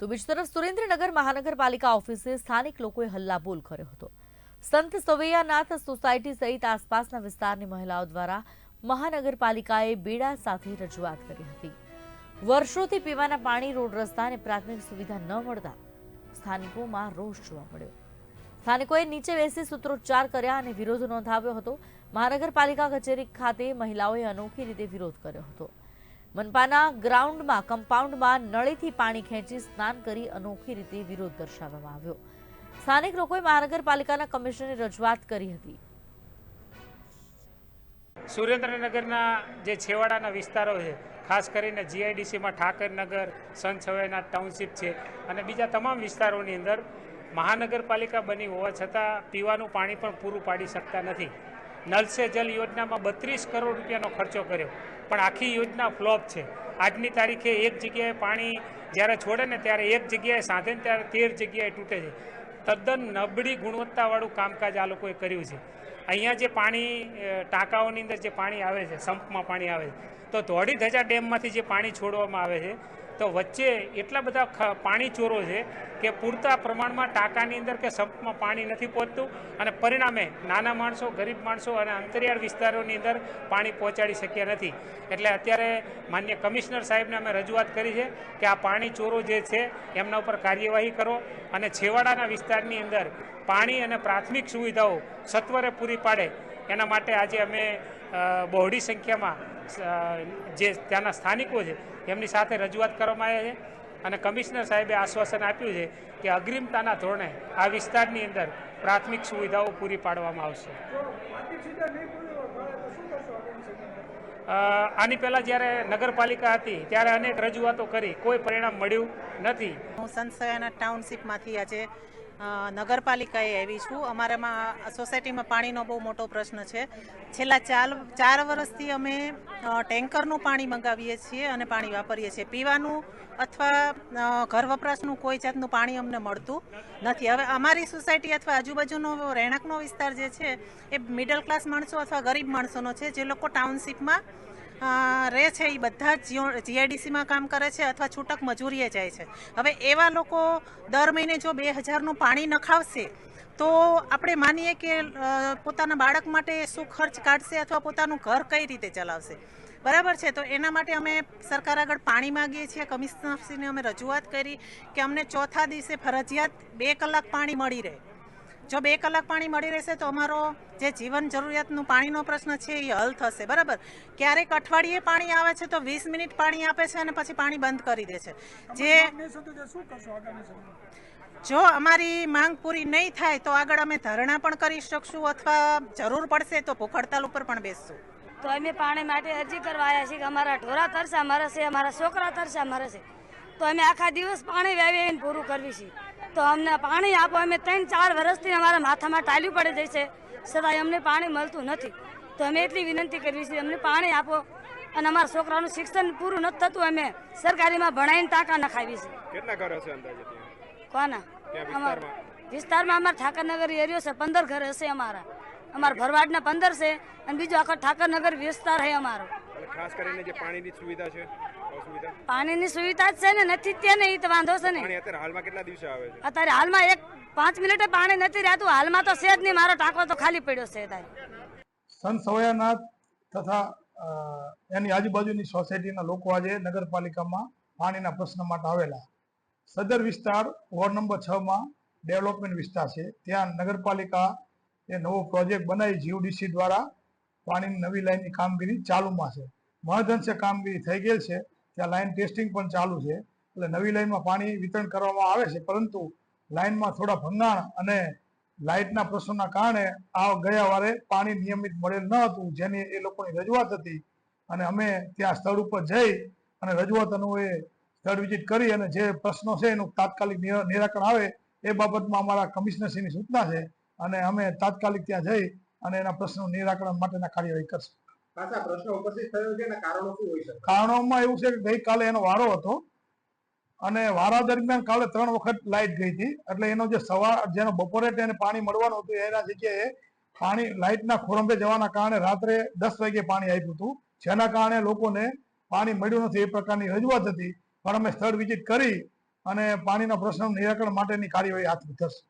તો બીજી તરફ સુરેન્દ્રનગર મહાનગરપાલિકા ઓફિસે સ્થાનિક લોકોએ હલ્લાબોલ કર્યો હતો. સંત સવૈયાનાથ સોસાયટી સહિત આસપાસના વિસ્તારની મહિલાઓ દ્વારા મહાનગરપાલિકાએ બેડા સાથે રજૂઆત કરી હતી. વર્ષોથી પીવાના પાણી, રોડ રસ્તા અને પ્રાથમિક સુવિધા ન મળતા સ્થાનિકોમાં રોષ જોવા મળ્યો. સ્થાનિકોએ નીચે બેસી સૂત્રોચ્ચાર કર્યા અને વિરોધ નોંધાવ્યો હતો. મહાનગરપાલિકા કચેરી ખાતે મહિલાઓએ અનોખી રીતે વિરોધ કર્યો હતો. મનપાના ગ્રાઉન્ડમાં, કમ્પાઉન્ડમાં નળીથી પાણી ખેંચી સ્નાન કરી અનોખી રીતે વિરોધ દર્શાવવામાં આવ્યો. સ્થાનિક લોકોએ મહાનગરપાલિકાના કમિશનરને રજૂઆત કરી હતી. સુરેન્દ્રનગરના જે છેવાડાના વિસ્તારો છે, ખાસ કરીને જીઆઈડીસીમાં ઠાકરનગર સંત સવાઈના ટાઉનશીપ છે અને બીજા તમામ વિસ્તારોની અંદર મહાનગરપાલિકા બની હોવા છતાં પીવાનું પાણી પણ પૂરું પાડી શકતા નથી. નલ સે જલ યોજનામાં બત્રીસ કરોડ રૂપિયાનો ખર્ચો કર્યો. પણ આખી યોજના ફ્લોપ છે. આજની તારીખે એક જગ્યાએ પાણી જ્યારે છોડે ને ત્યારે એક જગ્યાએ સાંધે ને ત્યારે તેર જગ્યાએ તૂટે છે. તદ્દન નબળી ગુણવત્તાવાળું કામકાજ આ લોકોએ કર્યું છે. અહીંયા જે પાણી ટાંકાઓની અંદર જે પાણી આવે છે, સંપમાં પાણી આવે છે, તો ધોળી ધજા ડેમમાંથી જે પાણી છોડવામાં આવે છે તો વચ્ચે એટલા બધા પાણી ચોરો છે કે પૂરતા પ્રમાણમાં ટાંકાની અંદર કે સંપમાં પાણી નથી પહોંચતું અને પરિણામે નાના માણસો, ગરીબ માણસો અને અંતરિયાળ વિસ્તારોની અંદર પાણી પહોંચાડી શક્યા નથી. એટલે અત્યારે માન્ય કમિશનર સાહેબને અમે રજૂઆત કરી છે કે આ પાણી ચોરો જે છે એમના ઉપર કાર્યવાહી કરો અને છેવાડાના વિસ્તારની અંદર પાણી અને પ્રાથમિક સુવિધાઓ સત્વરે પૂરી પાડે. એના માટે આજે અમે બહોળી સંખ્યામાં જે ત્યાંના સ્થાનિકો છે, એમની સાથે રજૂઆત કરવામાં આવ્યા છે અને કમિશનર સાહેબે આશ્વાસન આપ્યું છે કે અગ્રિમતાના ધોરણે આ વિસ્તારની અંદર પ્રાથમિક સુવિધાઓ પૂરી પાડવામાં આવશે. આની પહેલાં જ્યારે નગરપાલિકા હતી, ત્યારે અનેક રજૂઆતો કરી, કોઈ પરિણામ મળ્યું નથી. હું સંસયાના ટાઉનશીપમાંથી આજે નગરપાલિકાએ આવી છું. અમારામાં સોસાયટીમાં પાણીનો બહુ મોટો પ્રશ્ન છે. છેલ્લા ચાર ચાર વર્ષથી અમે ટેન્કરનું પાણી મંગાવીએ છીએ અને પાણી વાપરીએ છીએ. પીવાનું અથવા ઘર વપરાશનું કોઈ જાતનું પાણી અમને મળતું નથી. હવે અમારી સોસાયટી અથવા આજુબાજુનો રહેણાંકનો વિસ્તાર જે છે, એ મિડલ ક્લાસ માણસો અથવા ગરીબ માણસોનો છે. જે લોકો ટાઉનશીપમાં રહે છે એ બધા જીઆઈડીસીમાં કામ કરે છે અથવા છૂટક મજૂરીએ જાય છે. હવે એવા લોકો દર મહિને જો બે હજારનું પાણી નખાવશે, તો આપણે માનીએ કે પોતાના બાળક માટે શું ખર્ચ કાઢશે અથવા પોતાનું ઘર કઈ રીતે ચલાવશે. બરાબર છે? તો એના માટે અમે સરકાર આગળ પાણી માગીએ છીએ. કમિશનરશ્રીને અમે રજૂઆત કરી કે અમને ચોથા દિવસે ફરજિયાત બે કલાક પાણી મળી રહે. જો બે કલાક પાણી મળી રહેશે તો અમારો જે જીવન જરૂરિયાતનું પાણીનો પ્રશ્ન છે એ હલ થશે. બરાબર? ક્યારેક અઠવાડિયે પાણી આવે છે તો વીસ મિનિટ પાણી આપે છે અને પછી પાણી બંધ કરી દે છે. જે જો અમારી માંગ પૂરી નહીં થાય તો આગળ અમે ધરણા પણ કરી શકશું અથવા જરૂર પડશે તો ભૂખ હડતાલ ઉપર પણ બેસશું. તો અમે પાણી માટે અરજી કરવા આવ્યા છીએ કે અમારા ઢોરા તરસા મારે છે અમારા છોકરા તરસા મારે છે. તો અમે આખા દિવસ પાણી વેવી વેવીને પૂરું કરવી છીએ તો અમને પાણી આપો અમે ત્રણ ચાર વર્ષથી અમારા માથામાં ટાલ્યું પડી જાય છે છતાંય અમને પાણી મળતું નથી. તો અમે એટલી વિનંતી કરવી છે અમને પાણી આપો. અને અમારા છોકરાનું શિક્ષણ પૂરું નથી થતું અમે સરકારીમાં ભણાવીને ટાંકા નખાવી છે. કેટલા ઘર હશે અંદાજે કોના? અમારા વિસ્તારમાં અમારા ઠાકરનગર એરિયો છે પંદર ઘર હશે અમારા. અમારા ભરવાડના પંદર છે અને બીજો આખો ઠાકરનગર વિસ્તાર છે અમારો. ખાસ કરીને જે પાણીની સુવિધા છે પાણીની સુવિધા છે ને નથી ત્યાં ને એ તો વાંધો છે ને. અત્યારે હાલમાં કેટલા દિવસે આવે છે? અત્યારે હાલમાં એક પાંચ મિનિટે પાણી નથી રહેતું હાલમાં તો છે જ નહીં મારો ટાંકો તો ખાલી પડ્યો છે અત્યારે. સંત સવયાનાથ તથા એની આજુબાજુની સોસાયટીના લોકો આજે નગરપાલિકામાં પાણીના પ્રશ્ન માટે આવેલા. સદર વિસ્તાર વોર્ડ નંબર છ માં ડેવલપમેન્ટ વિસ્તાર છે. ત્યાં નગરપાલિકા એ નવો પ્રોજેક્ટ બનાવી જીયુડીસી દ્વારા પાણીની નવી લાઈનની કામગીરી ચાલુમાં છે. મહદઅંશે કામગીરી થઈ ગયેલ છે. ત્યાં લાઇન ટેસ્ટિંગ પણ ચાલુ છે. એટલે નવી લાઈનમાં પાણી વિતરણ કરવામાં આવે છે. પરંતુ લાઇનમાં થોડા ભંગાણ અને લાઇટના પ્રશ્નોના કારણે આ ગયા વારે પાણી નિયમિત મળેલ ન હતું. જેની એ લોકોની રજૂઆત હતી. અને અમે ત્યાં સ્થળ ઉપર જઈ અને રજૂઆત એ સ્થળ વિઝિટ કરી અને જે પ્રશ્નો છે એનું તાત્કાલિક નિરા- નિરાકરણ આવે એ બાબતમાં અમારા કમિશનરશ્રીની સૂચના છે. અને અમે તાત્કાલિક ત્યાં જઈ અને એના પ્રશ્નો નિરાકરણ માટેના કાર્યવાહી કરશે. કારણોમાં એવું છે કે ગઈકાલે એનો વારો હતો અને વારા દરમિયાન કાલે ત્રણ વખત લાઇટ ગઈ હતી. એટલે એનો જે સવાર જેનો બપોરે તેને પાણી મળવાનું હતું એના જગ્યાએ પાણી લાઇટના ખોરંભે જવાના કારણે રાત્રે દસ વાગે પાણી આપ્યું હતું. જેના કારણે લોકોને પાણી મળ્યું નથી એ પ્રકારની રજૂઆત હતી. પણ અમે સ્થળ વિઝિટ કરી અને પાણીના પ્રશ્નનું નિરાકરણ માટેની કાર્યવાહી હાથ ધરશે.